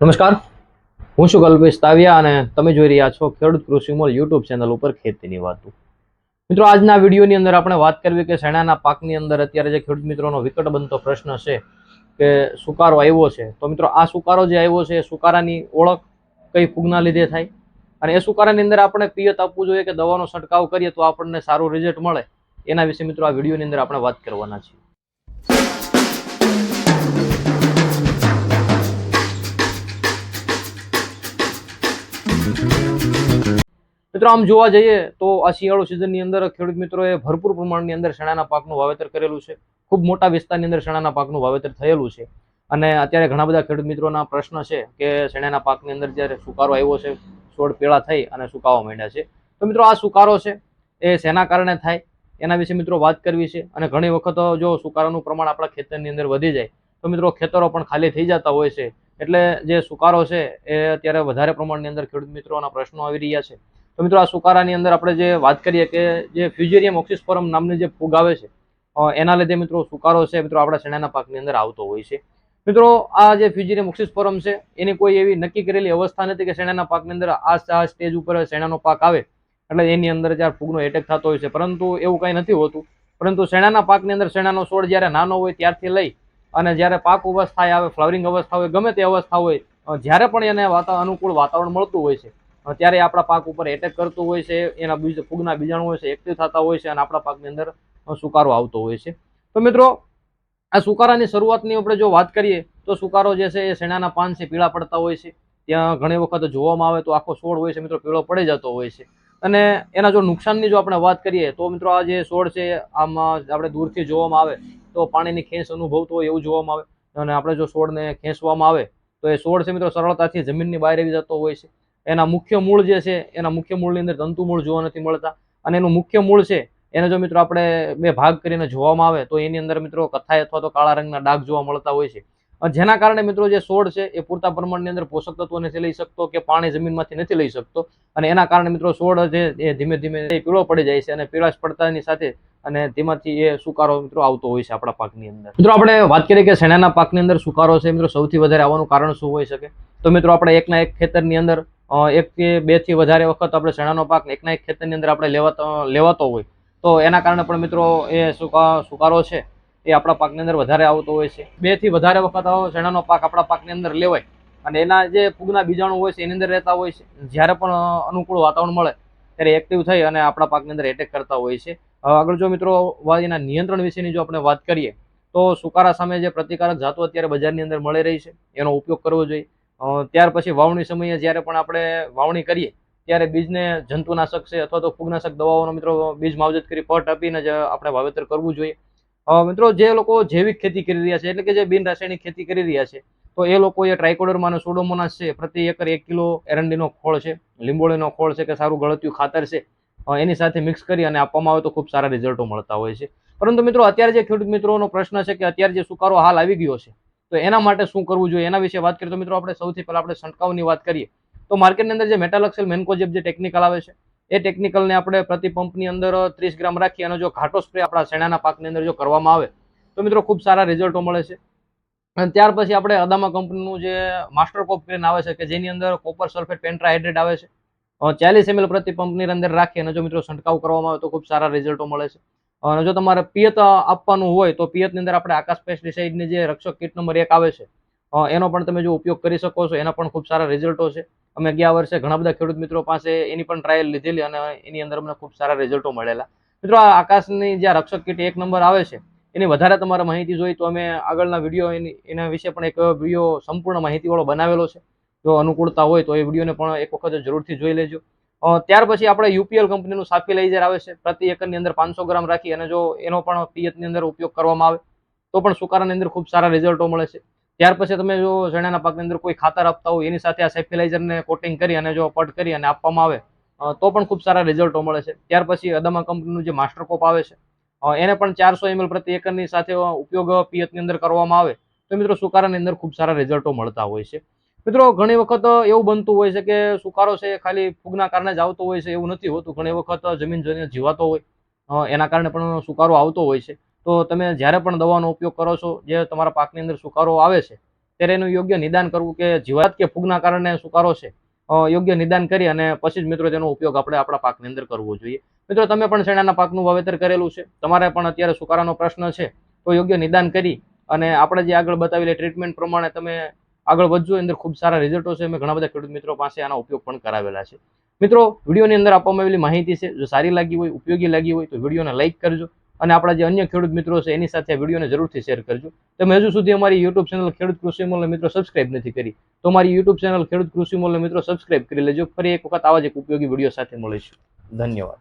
નમસ્કાર. હું છું કલ્પેશ તાવિયા અને તમે જોઈ રહ્યા છો ખેડૂત કૃષિ મોલ યુટ્યુબ ચેનલ ઉપર ખેતીની વાતો. મિત્રો, આજના વિડીયોની અંદર આપણે વાત કરવી કે શેણાના પાકની અંદર અત્યારે જે ખેડૂત મિત્રોનો વિકટ બનતો પ્રશ્ન છે કે સુકારો આવ્યો છે. તો મિત્રો, આ સુકારો જે આવ્યો છે, એ સુકારાની ઓળખ કઈ ફૂગના લીધે થાય? અને એ સુકારાની અંદર આપણે પિયત આપવું જોઈએ કે દવાનો છંટકાવ કરીએ તો આપણને સારું રિઝલ્ટ મળે? એના વિશે મિત્રો આ વિડીયોની અંદર આપણે વાત કરવાના છીએ. મિત્રો, આમ જોવા જઈએ તો આ શિયાળો સિઝનની અંદર ખેડૂત મિત્રોએ ભરપૂર પ્રમાણની અંદર શણાના પાકનું વાવેતર કરેલું છે. ખૂબ મોટા વિસ્તારની અંદર શણાના પાકનું વાવેતર થયેલું છે. અને અત્યારે ઘણા બધા ખેડૂત મિત્રોના પ્રશ્ન છે કે શણાના પાકની અંદર જ્યારે સુકારો આવ્યો છે, છોડ પીળા થઈ અને સુકાવા માંડ્યા છે. તો મિત્રો, આ સુકારો છે એ શેના કારણે થાય? એના વિશે મિત્રો વાત કરવી છે. અને ઘણી વખત જો સુકારાનું પ્રમાણ આપણા ખેતરની અંદર વધી જાય, તો મિત્રો ખેતરો પણ ખાલી થઈ જતા હોય છે. એટલે જે સુકારો છે, એ અત્યારે વધારે પ્રમાણની અંદર ખેડૂત મિત્રોના પ્રશ્નો આવી રહ્યા છે. તો મિત્રો, આ સુકારાની અંદર આપણે જે વાત કરીએ કે જે ફ્યુજેરિયમ ઓક્સિસ્પોરમ નામની જે ફૂગ આવે છે એના લીધે મિત્રો સુકારો છે, મિત્રો, આપણા શેણાના પાકની અંદર આવતો હોય છે. મિત્રો, આ જે ફ્યુજેરિયમ ઓક્સિસ્પોરમ છે, એની કોઈ એવી નક્કી કરેલી અવસ્થા નથી કે શેણાના પાકની અંદર આ સ્ટેજ ઉપર શેણાનો પાક આવે, એટલે એની અંદર જ્યારે ફૂગનો એટેક થતો હોય છે. પરંતુ એવું કંઈ નથી હોતું. પરંતુ શેણાના પાકની અંદર શેણાનો છોડ જ્યારે નાનો હોય ત્યારથી લઈ અને જ્યારે પાક અવસ્થાએ આવે ફ્લાવરિંગ અવસ્થા હોય, ગમે તે અવસ્થા હોય જ્યારે પણ એને વાતા, અનુકૂળ વાતાવરણ મળતું હોય છે ત્યારે આપણા પાક ઉપર એટેક કરતું હોય છે, એના બીજ, ફૂગના બીજાણુ હોય છે એક્ટિવ થતા હોય છે અને આપણા પાકની અંદર સુકારો આવતો હોય છે. તો મિત્રો, આ સુકારાની શરૂઆતની આપણે જો વાત કરીએ, તો સુકારો જે છે એ શેણાના પાન છે પીળા પડતા હોય છે. ત્યાં ઘણી વખત જોવામાં આવે તો આખો છોડ હોય છે, મિત્રો, પીળો પડી જતો હોય છે. અને એના જો નુકસાનની જો આપણે વાત કરીએ, તો મિત્રો આ જે છોડ છે, આમાં આપણે દૂરથી જોવામાં આવે, તો પાણીની ખેંચ અનુભવતો હોય એવું જોવામાં આવે. અને આપણે જો છોડને ખેંચવામાં આવે, તો એ છોડ છે મિત્રો સરળતાથી જમીનની બહાર આવી જતો હોય છે. એના મુખ્ય મૂળ જે છે, એના મુખ્ય મૂળની અંદર તંતુ મૂળ જોવા નથી મળતા. અને એનું મુખ્ય મૂળ છે, એને જો મિત્રો આપણે બે ભાગ કરીને જોવામાં આવે, તો એની અંદર મિત્રો કથાઈ અથવા તો કાળા રંગના ડાઘ જોવા મળતા હોય છે. જેના કારણે મિત્રો જે છોડ છે એ પૂરતા પ્રમાણની અંદર પોષક તત્વો નથી લઈ શકતો કે પાણી જમીનમાંથી નથી લઈ શકતો. અને એના કારણે મિત્રો છોડ છે એ ધીમે ધીમે પીળો પડી જાય છે અને પીળાશ પડતાની સાથે અને તેમાંથી એ સુકારો મિત્રો આવતો હોય છે આપણા પાકની અંદર. મિત્રો આપણે વાત કરીએ કે શેણાના પાકની અંદર સુકારો છે મિત્રો સૌથી વધારે આવવાનું કારણ શું હોઈ શકે? તો મિત્રો આપણે એકના એક ખેતરની અંદર એક કે બેથી વધારે વખત આપણે શેણાનો પાક એકના એક ખેતરની અંદર આપણે લેવાતો લેવાતો હોય. તો એના કારણે પણ મિત્રો એ સુકા, સુકારો છે. એ આપણા પાકની અંદર વધારે આવતો હોય છે. બેથી વધારે વખત આવો ચણાનો પાક આપણા પાકની અંદર લેવાય અને એના જે ફૂગના બીજાણુ હોય છે, એની અંદર રહેતા હોય છે. જ્યારે પણ અનુકૂળ વાતાવરણ મળે, ત્યારે એક્ટિવ થઈ અને આપણા પાકની અંદર એટેક કરતા હોય છે. હવે આગળ જો મિત્રો એના નિયંત્રણ વિશેની જો આપણે વાત કરીએ, તો સુકારા સામે જે પ્રતિકારક જાતો અત્યારે બજારની અંદર મળી રહી છે. એનો ઉપયોગ કરવો જોઈએ. ત્યાર પછી વાવણી સમયે જ્યારે પણ આપણે વાવણી કરીએ, ત્યારે બીજને જંતુનાશક છે અથવા તો ફૂગનાશક દવાઓનો મિત્રો બીજ માવજત કરી પટ આપીને જ આપણે વાવેતર કરવું જોઈએ. મિત્રો, જે લોકો જૈવિક ખેતી કરી રહ્યા છે, એટલે કે જે બિન રાસાયણિક ખેતી કરી રહ્યા છે, તો એ લોકોએ ટ્રાઇકોડર્મા અને સોડોમોનાસ છે, પ્રતિ એકર એક કિલો એરંડીનો ખોળ છે, લીંબોળીનો ખોળ છે કે સારું ગળત્યું ખાતર છે એની સાથે મિક્સ કરી અને આપવામાં આવે તો ખૂબ સારા રિઝલ્ટો મળતા હોય છે. પરંતુ મિત્રો, અત્યારે જે ખેડૂત મિત્રોનો પ્રશ્ન છે કે અત્યારે જે સુકારો હાલ આવી ગયો છે, તો એના માટે શું કરવું જોઈએ? એના વિશે વાત કરીએ તો મિત્રો, આપણે સૌથી પહેલાં આપણે છંટકાવની વાત કરીએ. તો માર્કેટની અંદર જે મેટાલક્સેલ મેન્કોજેબ જે ટેકનિકલ આવે છે એ ટેકનિકલને આપણે પ્રતિ પંપની અંદર ત્રીસ ગ્રામ રાખી અને જો ઘાટો સ્પ્રે આપણા શેણાના પાકની અંદર જો કરવામાં આવે, તો મિત્રો ખૂબ સારા રિઝલ્ટો મળે છે. અને ત્યાર પછી આપણે અદામા કંપનીનું જે માસ્ટર કોપ કરીને આવે છે કે જેની અંદર કોપર સલ્ફેટ પેન્ટ્રાહાઇડ્રેટ આવે છે ચાલીસ એમએલ પ્રતિ પંપની અંદર રાખી અને જો મિત્રો છંટકાવ કરવામાં આવે તો ખૂબ સારા રિઝલ્ટો મળે છે. અને જો તમારે પિયત આપવાનું હોય તો પિયતની અંદર આપણે આકાશ પેસ્ટિસાઇડની જે રક્ષક કીટ નંબર એક આવે છે એનો પણ તમે જો ઉપયોગ કરી શકો છો. એના પણ ખૂબ સારા રિઝલ્ટો છે. અમે ગયા વર્ષે ઘણા બધા ખેડૂત મિત્રો પાસે એની પણ ટ્રાયલ લીધેલી અને એની અંદર અમને ખૂબ સારા રિઝલ્ટો મળેલા. મિત્રો, આ આકાશની જે રક્ષક કીટ એક નંબર આવે છે, એની વધારે તમારે માહિતી જોઈ તો અમે આગળના વીડિયો એની, એના વિશે પણ એક વીડિયો સંપૂર્ણ માહિતીવાળો બનાવેલો છે. જો અનુકૂળતા હોય તો એ વિડીયોને પણ એક વખત જરૂરથી જોઈ લેજો. ત્યાર પછી આપણે યુપીએલ કંપનીનું સાફિલાઇઝર આવે છે. પ્રતિ એકરની અંદર પાંચસો ગ્રામ રાખી અને જો એનો પણ પિયતની અંદર ઉપયોગ કરવામાં આવે, તો પણ સુકારાની અંદર ખૂબ સારા રિઝલ્ટો મળે છે. ત્યાર પછી તમે જો ચણાના પાકની અંદર કોઈ ખાતર આપતા હોય, એની સાથે આ સેફિલાઇઝરને કોટિંગ કરી અને જો પટ કરી અને આપવામાં આવે તો પણ ખૂબ સારા રિઝલ્ટો મળે છે. ત્યાર પછી અદામા કંપનીનું જે માસ્ટર કોપ આવે છે એને પણ ચારસો એમએલ પ્રતિ એકરની સાથે ઉપયોગ પિયતની અંદર કરવામાં આવે, તો મિત્રો સુકારાની અંદર ખૂબ સારા રિઝલ્ટો મળતા હોય છે. મિત્રો ઘણી વખત એવું બનતું હોય છે કે સુકારો છે ખાલી ફૂગના કારણે જ આવતો હોય છે એવું નથી હોતું. ઘણી વખત જમીન જોઈને જીવાતો હોય એના કારણે પણ સુકારો આવતો હોય છે. તો તમે જ્યારે પણ દવાનો ઉપયોગ કરો છો, જે તમારા પાકની અંદર સુકારો આવે છે, ત્યારે એનું યોગ્ય નિદાન કરવું કે જીવાત કે ફૂગના કારણે સુકારો છે યોગ્ય નિદાન કરી અને પછી જ મિત્રો તેનો ઉપયોગ આપણે આપણા પાકની અંદર કરવો જોઈએ. મિત્રો, તમે પણ શેણાના પાકનું વાવેતર કરેલું છે, તમારે પણ અત્યારે સુકારાનો પ્રશ્ન છે, તો યોગ્ય નિદાન કરી અને આપણે જે આગળ બતાવેલી ટ્રીટમેન્ટ પ્રમાણે તમે આગળ વધજો અંદર ખૂબ સારા રિઝલ્ટો છે મેં ઘણા બધા ખેડૂત મિત્રો પાસે આના ઉપયોગ પણ કરાવેલા છે. મિત્રો, વિડીયોની અંદર આપવામાં આવેલી માહિતી છે, જો સારી લાગી હોય, ઉપયોગી લાગી હોય, તો વિડીયોને લાઇક કરજો અને આપણા જે અન્ય ખેડૂત મિત્રો છે, એની સાથે વિડીયોને જરૂરથી શેર કરજો. તમે હજુ સુધી અમારી યુટ્યુબ ચેનલ ખેડૂત કૃષિ મોલને મિત્રો સબસ્ક્રાઇબ નથી કરી, તો અમારી યુટ્યુબ ચેનલ ખેડૂત કૃષિ મિત્રો સબસ્ક્રાઇબ કરી લેજો. ફરી એક વખત આવા જ એક ઉપયોગી વીડિયો સાથે મળીશું. ધન્યવાદ.